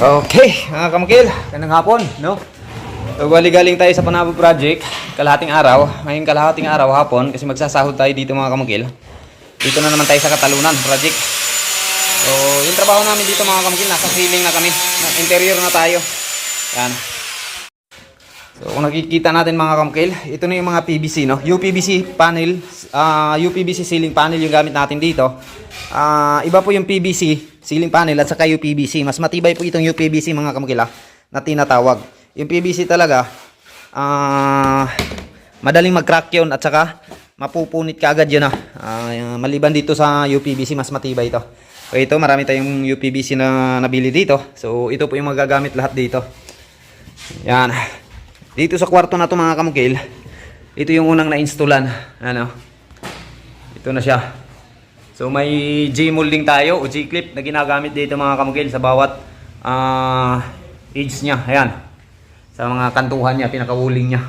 Okay, mga kamakil, ganang hapon, no? So, galing tayo sa Panabo Project, kalahating araw. Ngayong kalahating araw hapon, kasi magsasahod tayo dito mga kamakil. Dito na naman tayo sa Katalunan Project. So, yung trabaho namin dito mga kamakil, nasa ceiling na kami. Interior na tayo. Yan. So, kung nakikita natin mga kamakil, ito na yung mga PVC, no? UPVC panel, ah UPVC ceiling panel yung gamit natin dito. Ah, iba po yung PVC ceiling panel at saka UPVC. Mas matibay po itong UPVC mga kamakil, ah, na tinatawag. Yung PVC talaga, ah, madaling mag-crack yun at saka mapupunit ka agad yun, ah. Ah, maliban dito sa UPVC, mas matibay ito. So, ito, marami tayong UPVC na nabili dito. So, ito po yung magagamit lahat dito. Yan. Dito sa kwarto na to mga kamukil, ito yung unang na-installan. Ano? Ito na siya. So may G-molding tayo o G-clip na ginagamit dito mga kamukil sa bawat ah edge niya. Ayan. Sa mga kantuhan niya, pinakawuling niya.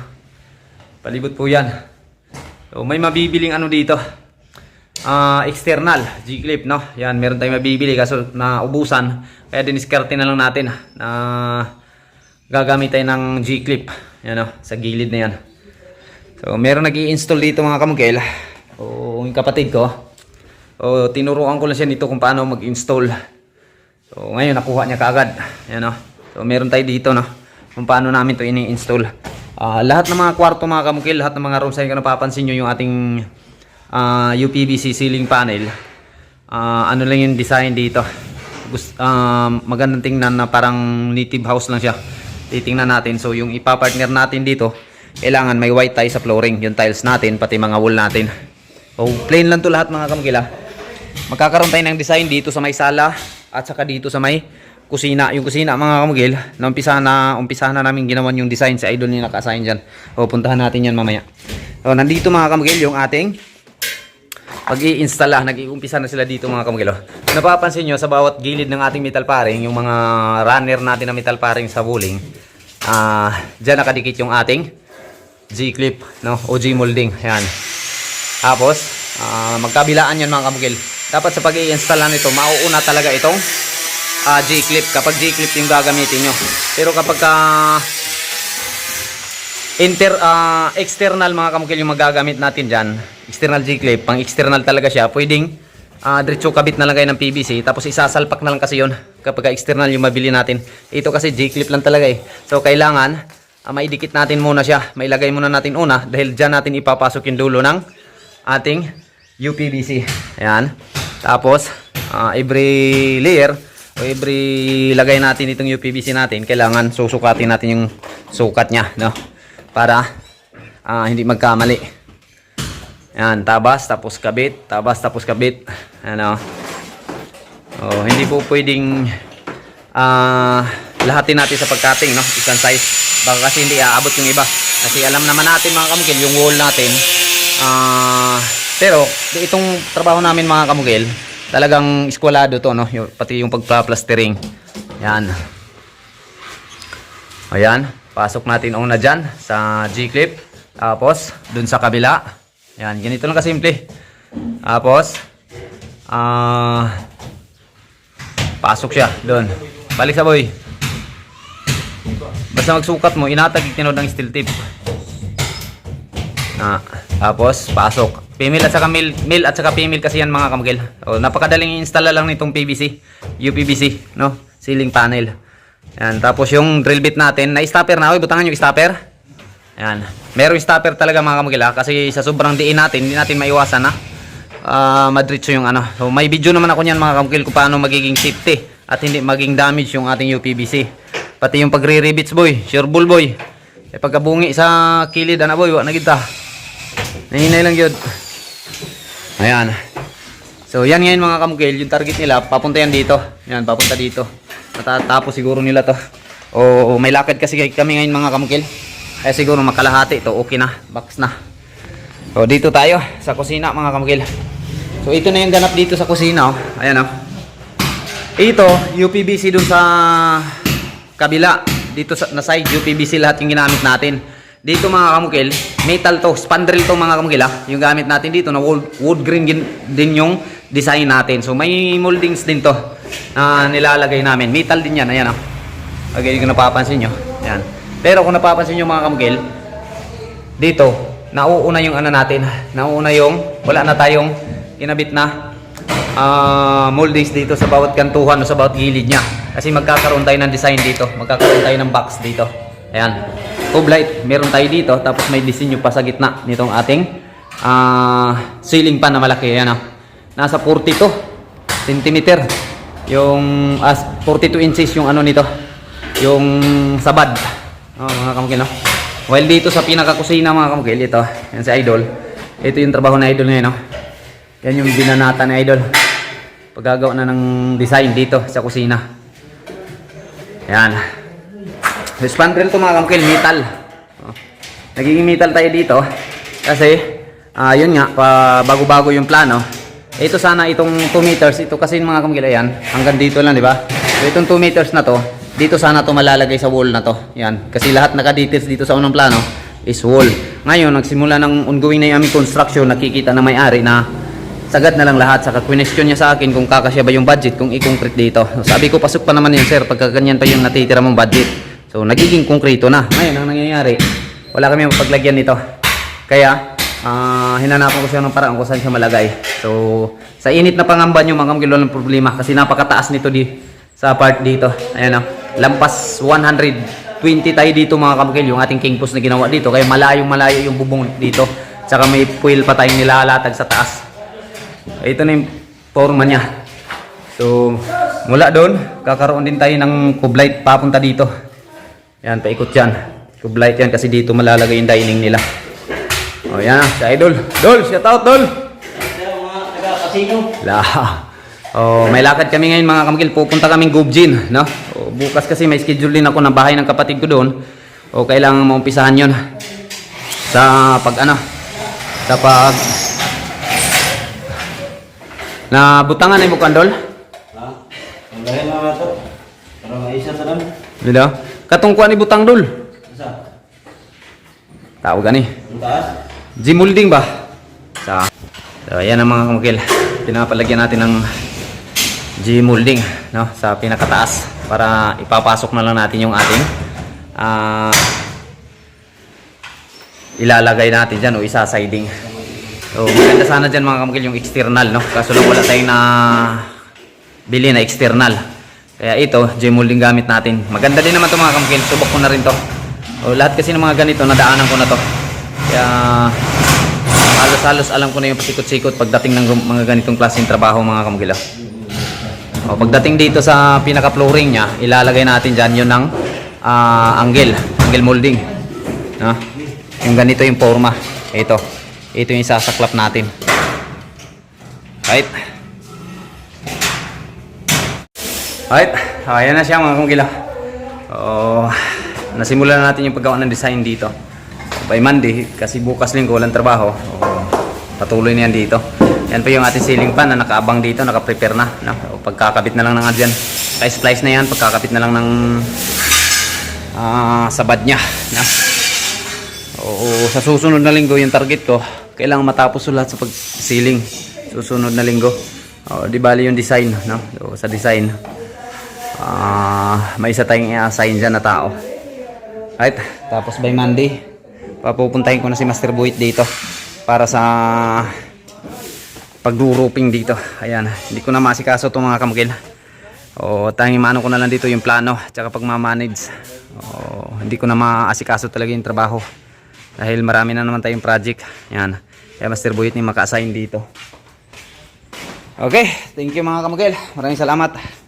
Palibot po yan. So may mabibiling ano dito. Ah, external G-clip no. Yan, meron tayong mabibili kaso naubusan. Kaya diniskarte na lang natin na gagamit tayo ng G-clip. Yan o, sa gilid na yan. So, meron nag install dito mga kamukil. O, yung kapatid ko. O, tinuruan ko lang siya nito kung paano mag-install. So, ngayon nakuha niya kaagad. Yan o. So, meron tayo dito no. Kung paano namin to ini-install. Ah, lahat ng mga kwarto mga kamukil, lahat ng mga rooms ay napapansin nyo yung ating ah, UPVC ceiling panel. Ah, ano lang yung design dito. Gust, ah, magandang tingnan na parang native house lang siya. Titingnan natin. So yung ipapartner natin dito, kailangan may white tie sa flooring, yung tiles natin, pati mga wall natin. So plain lang to lahat mga kamukila. Magkakaroon tayo ng design dito sa may sala at saka dito sa may kusina. Yung kusina mga kamugil, na umpisa na, umpisa na namin ginawan yung design sa idol ni naka-assign dyan. O puntahan natin yan mamaya. So nandito mga kamugil yung ating pag i-install nag-iumpisa na sila dito mga kamugilo. Napapansin nyo sa bawat gilid ng ating metal paring, yung mga runner natin na metal paring sa bowling, ah dyan nakadikit yung ating G-clip, no? O G-molding. Ayan. Tapos, ah, magkabilaan yan mga kamugil. Dapat sa pag i-install nito, mauuna talaga itong ah, G-clip. Kapag G-clip yung gagamitin nyo. Pero kapag ka inter ah, external mga kamukil yung magagamit natin diyan external G-clip. Pang external talaga siya. Pwedeng ah diretso kabit na lang kayo ng PVC tapos isasalpak na lang kasi yon kapag ka external yung mabili natin. Ito kasi G-clip lang talaga eh. So kailangan ah, maidikit natin muna siya. Mailagay muna natin una dahil diyan natin ipapasok yung dulo ng ating UPVC ayan. Tapos ah, every layer o every lagay natin itong UPVC natin kailangan susukatin natin yung sukat niya no para ah, hindi magkamali. Yan, tabas tapos kabit, tabas tapos kabit. Ano? Oh, hindi po pwedeng ah lahatin natin sa pagcutting, no? Isang size. Baka kasi hindi aabot yung iba. Kasi alam naman natin mga kamugil, yung wall natin. Ah, pero itong trabaho namin mga kamugil, talagang eskwalado to, no? Yung, pati yung pagpa-plastering. Yan. Ayan, pasok natin una dyan sa G-clip. Tapos, dun sa kabila. Ayan, ganito lang kasimple. Tapos, ah, pasok siya dun. Balik sa boy. Basta magsukat mo, inatag tinod ng steel tip. Ah, tapos, pasok. Female at saka male, male at saka female kasi yan mga kamagil. O, napakadaling i-install lang nitong PVC, UPVC, no? Ceiling panel. Yan, tapos yung drill bit natin, na-stopper na. Uy, butangan yung stopper. Yan. Merong stopper talaga mga kamagila kasi sa sobrang diin natin, hindi natin maiwasan na ah madritso yung ano. So, may video naman ako niyan mga kamagil kung paano magiging safety at hindi maging damage yung ating UPVC. Pati yung pagre-rivets boy, sure bull boy. E pagkabungi sa kilid ana boy, wa na kita. Nahinay lang yun. Ayan. So yan ngayon mga kamugil, yung target nila, papunta yan dito. Yan, papunta dito. Matatapos siguro nila to. O may lakad kasi kami ngayon mga kamugil. Kaya siguro makalahati ito, okay na, box na. So dito tayo sa kusina mga kamugil. So ito na yung ganap dito sa kusina oh. Ayan oh. Ito, UPVC dun sa kabila. Dito sa na side UPVC lahat yung ginamit natin. Dito mga kamukil, metal to, spandrel to mga kamukil ah. Yung gamit natin dito na wood, wood gin- din yung design natin. So may moldings din to na nilalagay namin. Metal din yan, ayan ah. Okay, kung napapansin nyo. Yan. Pero kung napapansin nyo mga kamukil, dito, nauuna yung ano natin. Nauuna yung, wala na tayong kinabit na ah moldings dito sa bawat kantuhan o sa bawat gilid niya. Kasi magkakaroon tayo ng design dito. Magkakaroon tayo ng box dito. Ayan. Tube light, meron tayo dito. Tapos may disenyo pa sa gitna nitong ating ah ceiling pan na malaki. Ayan o. Nasa 42 centimeter. Yung as 42 inches yung ano nito. Yung sabad. Oh, mga kamukil, no? While dito sa pinakakusina mga kamukil, ito, yan si Idol. Ito yung trabaho na Idol ngayon, no? Yan yung binanata ni Idol. Paggagawa na ng design dito sa kusina. Yan. Spandrel to mga kamukil, metal. Oh. Nagiging metal tayo dito. Kasi, ah yun nga, pa, bago-bago yung plano. Ito sana itong 2 meters, ito kasi mga kamukil, ayan, hanggang dito lang, di ba? So, itong 2 meters na to, dito sana to malalagay sa wall na to. Yan. Kasi lahat naka-details dito sa unang plano is wall. Ngayon, nagsimula ng ongoing na yung aming construction, nakikita na may-ari na sagad na lang lahat. Saka question niya sa akin kung kakasya ba yung budget kung i-concrete dito. So, sabi ko, pasok pa naman yun, sir, pagka ganyan pa yung natitira mong budget. So, nagiging konkreto na. Ngayon, ang nangyayari, wala kami mapaglagyan nito. Kaya, ah hinanapan ko siya ng paraan kung saan siya malagay. So, sa init na pangamba nyo, mga kamkilo ng problema kasi napakataas nito di sa part dito. Ayan o. Lampas 120 tayo dito mga kamkil, yung ating king post na ginawa dito. Kaya malayong malayo yung bubong dito. Tsaka may puil pa tayong nilalatag sa taas. Ito na yung forma niya. So, mula doon, kakaroon din tayo ng kublight papunta dito. Yan, paikot yan. Kublight yan kasi dito malalagay yung dining nila. O yan, si Idol. Dol, shout out, Dol! La. Oh, may lakad kami ngayon mga kamkil. Pupunta kaming Gubjin, no? O, bukas kasi may schedule din ako na bahay ng kapatid ko doon. O kailangan maumpisahan 'yon. Sa pag ano? Sa pag na butangan ni mo kandol. Ha? Ang dahil na ito. Para maisa sa dam. Dilo. Katungkuan ni butang dol. Isa. Tawag gani. Ang taas. G-molding ba? Sa. So, ayan ang mga kamukil. Pinapalagyan natin ng G-molding no? sa pinakataas para ipapasok na lang natin yung ating ah ilalagay natin dyan o isa-siding. So, maganda sana dyan mga kamukil yung external, no? Kaso lang wala tayong na bili na external. Kaya ito, G-molding gamit natin. Maganda din naman to mga kamukil. Subok ko na rin to. O, lahat kasi ng mga ganito, nadaanan ko na to. Kaya halos-halos alam ko na yung pasikot-sikot pagdating ng mga ganitong klaseng trabaho mga kamukil. ah. O, pagdating dito sa pinaka-flooring niya, ilalagay natin dyan yun ng ah, angle, angle molding. No? Yung ganito yung forma. Ito. Ito yung sasaklap natin. Right? Right? Ayan na siya mga kumkila. Oh, nasimulan na natin yung paggawa ng design dito. By Monday, kasi bukas linggo walang trabaho. Oh, patuloy na yan dito. Yan pa yung ating ceiling fan na nakaabang dito, nakaprepare na. No? O, pagkakabit na lang ng dyan. Splice na yan, pagkakabit na lang ng ah, sabad niya. No? Oo, sa susunod na linggo yung target ko, kailangan matapos lahat sa pag-ceiling. Susunod na linggo. Oh, di bali yung design, no? So, sa design, ah, may isa tayong i-assign dyan na tao. Right? Tapos by Monday, papupuntahin ko na si Master Buit dito para sa pagduruping dito. Ayan, hindi ko na masikaso itong mga kamukil. O, tanging mano ko na lang dito yung plano, tsaka pagmamanage. O, hindi ko na maasikaso talaga yung trabaho. Dahil marami na naman tayong project. Yan. Kaya Master Buyut ni maka-assign dito. Okay, thank you mga kamukil. Maraming salamat.